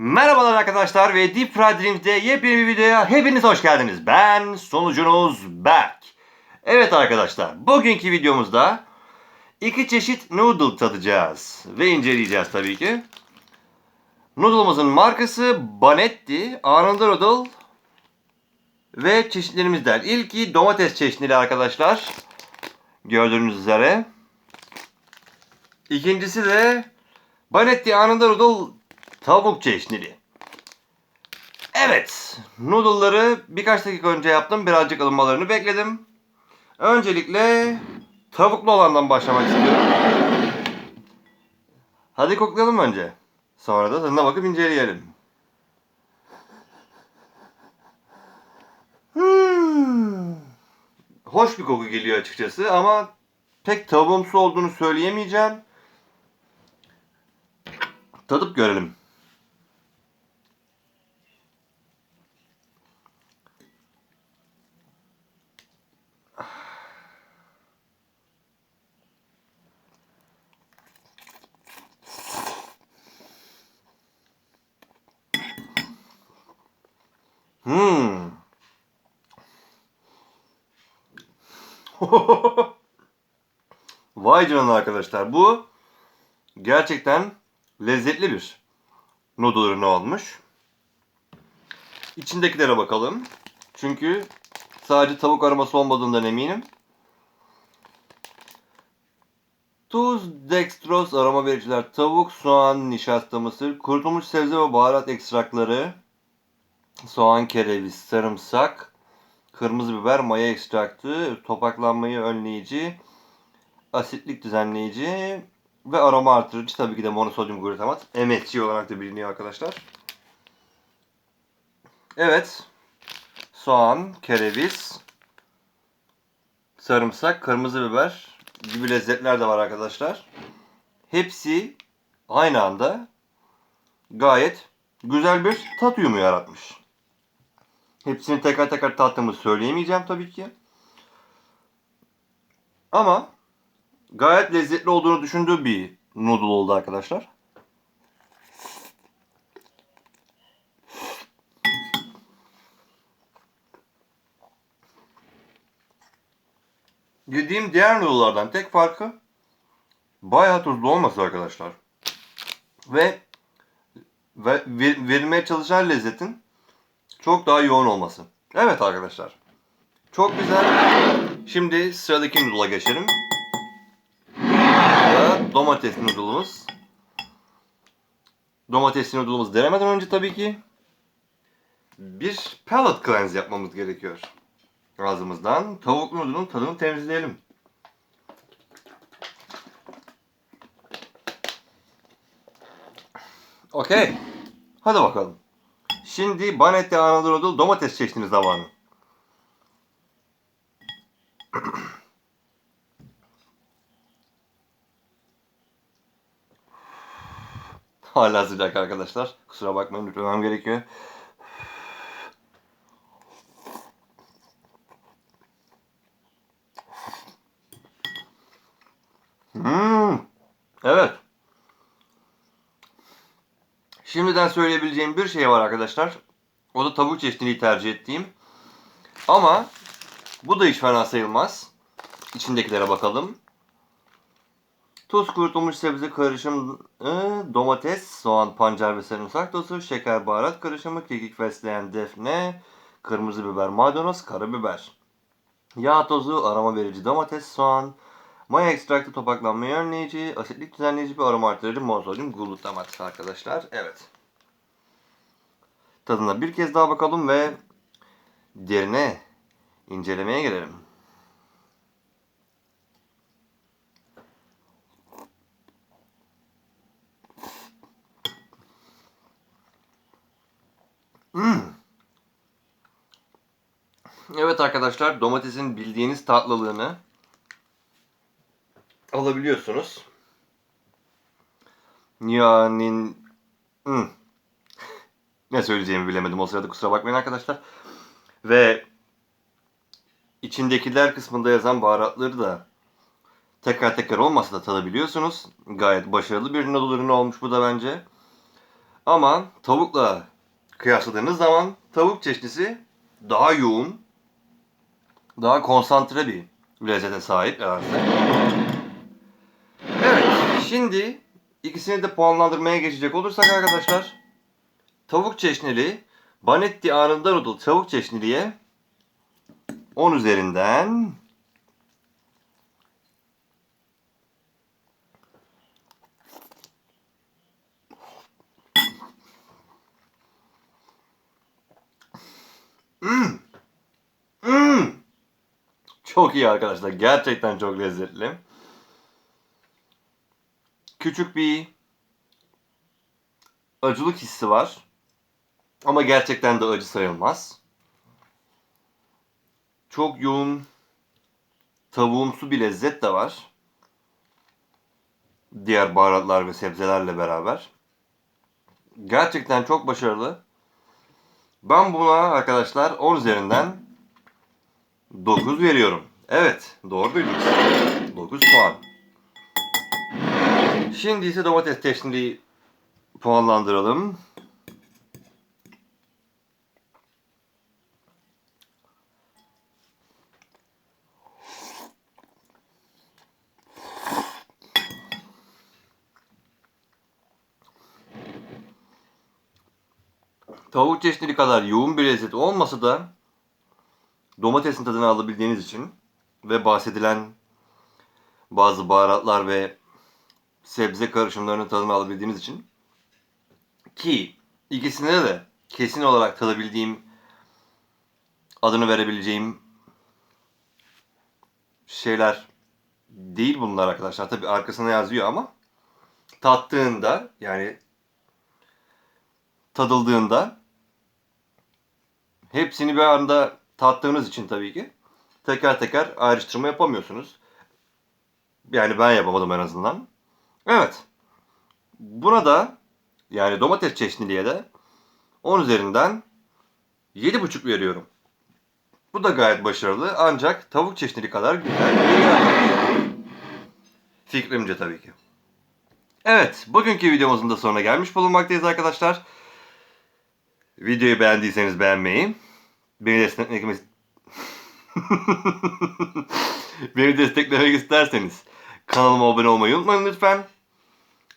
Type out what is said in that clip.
Merhabalar arkadaşlar ve Deep Fried Dreams'de yepyeni bir videoya hepiniz hoş geldiniz. Ben sonucunuz Berk. Evet arkadaşlar bugünkü videomuzda iki çeşit noodle tadacağız ve inceleyeceğiz tabii ki. Noodle'ımızın markası Banetti, anında noodle ve çeşitlerimizden. İlki domates çeşnili arkadaşlar. Gördüğünüz üzere. İkincisi de Banetti anında noodle tavuk çeşnili. Evet, noodle'ları birkaç dakika önce yaptım. Birazcık ılınmalarını bekledim. Öncelikle tavuklu olandan başlamak istiyorum. Hadi koklayalım önce. Sonra da tadına bakıp inceleyelim. Hmm. Hoş bir koku geliyor açıkçası ama pek tavuğumsu olduğunu söyleyemeyeceğim. Tadıp görelim. Hmm. Vay canına arkadaşlar. Bu gerçekten lezzetli bir noodle ürünü olmuş. İçindekilere bakalım. Çünkü sadece tavuk aroması olmadığından eminim. Tuz, dextroz, aroma vericiler, tavuk, soğan, nişasta, mısır, kurutulmuş sebze ve baharat ekstrakları, soğan, kereviz, sarımsak, kırmızı biber, maya ekstraktı, topaklanmayı önleyici, asitlik düzenleyici ve aroma artırıcı tabii ki de monosodyum glutamat. MSG olarak da biliniyor arkadaşlar. Evet. Soğan, kereviz, sarımsak, kırmızı biber gibi lezzetler de var arkadaşlar. Hepsi aynı anda gayet güzel bir tat uyumu yaratmış. Hepsini tekrar tekrar tattığımı söyleyemeyeceğim tabii ki. Ama gayet lezzetli olduğunu düşündüğü bir noodle oldu arkadaşlar. Yediğim diğer noodle'lardan tek farkı bayağı tuzlu olması arkadaşlar. Ve, ve ver- verilmeye çalışan lezzetin çok daha yoğun olması. Evet arkadaşlar. Çok güzel. Şimdi sıradaki noodle'a geçelim. Ya, domates noodle'ımız. Domates noodle'ımızı denemeden önce tabii ki bir palate cleanse yapmamız gerekiyor. Ağzımızdan tavuk noodle'un tadını temizleyelim. Okey. Hadi bakalım. Şimdi Banetti Anadolu domates çeşnili zamanı. Hala sıcak arkadaşlar. Kusura bakmayın lütfen gerekiyor. Hmm. Evet. Şimdiden söyleyebileceğim bir şey var arkadaşlar. O da tavuk çeşniliği tercih ettiğim. Ama bu da hiç fena sayılmaz. İçindekilere bakalım. Tuz, kurutulmuş sebze karışımı, domates, soğan, pancar ve sarımsak tozu, şeker, baharat karışımı, kekik, fesleğen, defne, kırmızı biber, maydanoz, karabiber. Yağ tozu, aroma verici domates, soğan, maya ekstraktı, topaklanmayı önleyici, asitlik düzenleyici bir aroma artırıcı, monosodyum glutamat arkadaşlar. Evet. Tadına bir kez daha bakalım ve derine incelemeye gelelim. Hmm. Evet arkadaşlar domatesin bildiğiniz tatlılığını alabiliyorsunuz. Yani hmm. ne söyleyeceğimi bilemedim o sırada kusura bakmayın arkadaşlar. Ve içindekiler kısmında yazan baharatları da tekrar tekrar olmasa da tadabiliyorsunuz. Gayet başarılı bir noodle ürünü olmuş bu da bence. Ama tavukla kıyasladığınız zaman tavuk çeşnisi daha yoğun, daha konsantre bir lezzete sahip. Evet, şimdi ikisini de puanlandırmaya geçecek olursak arkadaşlar, tavuk çeşnili Banetti anında noodle tavuk çeşniliye 10 üzerinden. Hmm. Çok iyi arkadaşlar. Gerçekten çok lezzetli. Küçük bir acılık hissi var. Ama gerçekten de acı sayılmaz. Çok yoğun tavuğumsu bir lezzet de var. Diğer baharatlar ve sebzelerle beraber. Gerçekten çok başarılı. Ben buna arkadaşlar 10 üzerinden 9 veriyorum. Evet, doğru duydunuz. 9 puan. Şimdi ise domates çeşniliği puanlandıralım. Tavuk çeşnili kadar yoğun bir lezzet olmasa da domatesin tadını alabildiğiniz için ve bahsedilen bazı baharatlar ve sebze karışımlarının tadını alabildiğiniz için ki ikisine de kesin olarak tadabildiğim adını verebileceğim şeyler değil bunlar arkadaşlar. Tabi arkasına yazıyor ama tattığında yani tadıldığında hepsini bir anda tattığınız için tabii ki teker teker ayrıştırma yapamıyorsunuz. Yani ben yapamadım en azından. Evet. Buna da yani domates çeşniliğe de 10 üzerinden 7,5 veriyorum. Bu da gayet başarılı ancak tavuk çeşnili kadar güzel. Fikrimce tabii ki. Evet, bugünkü videomuzun da sonuna gelmiş bulunmaktayız arkadaşlar. Videoyu beğendiyseniz beğenmeyi, beni desteklemek beni desteklemek isterseniz kanalıma abone olmayı unutmayın lütfen.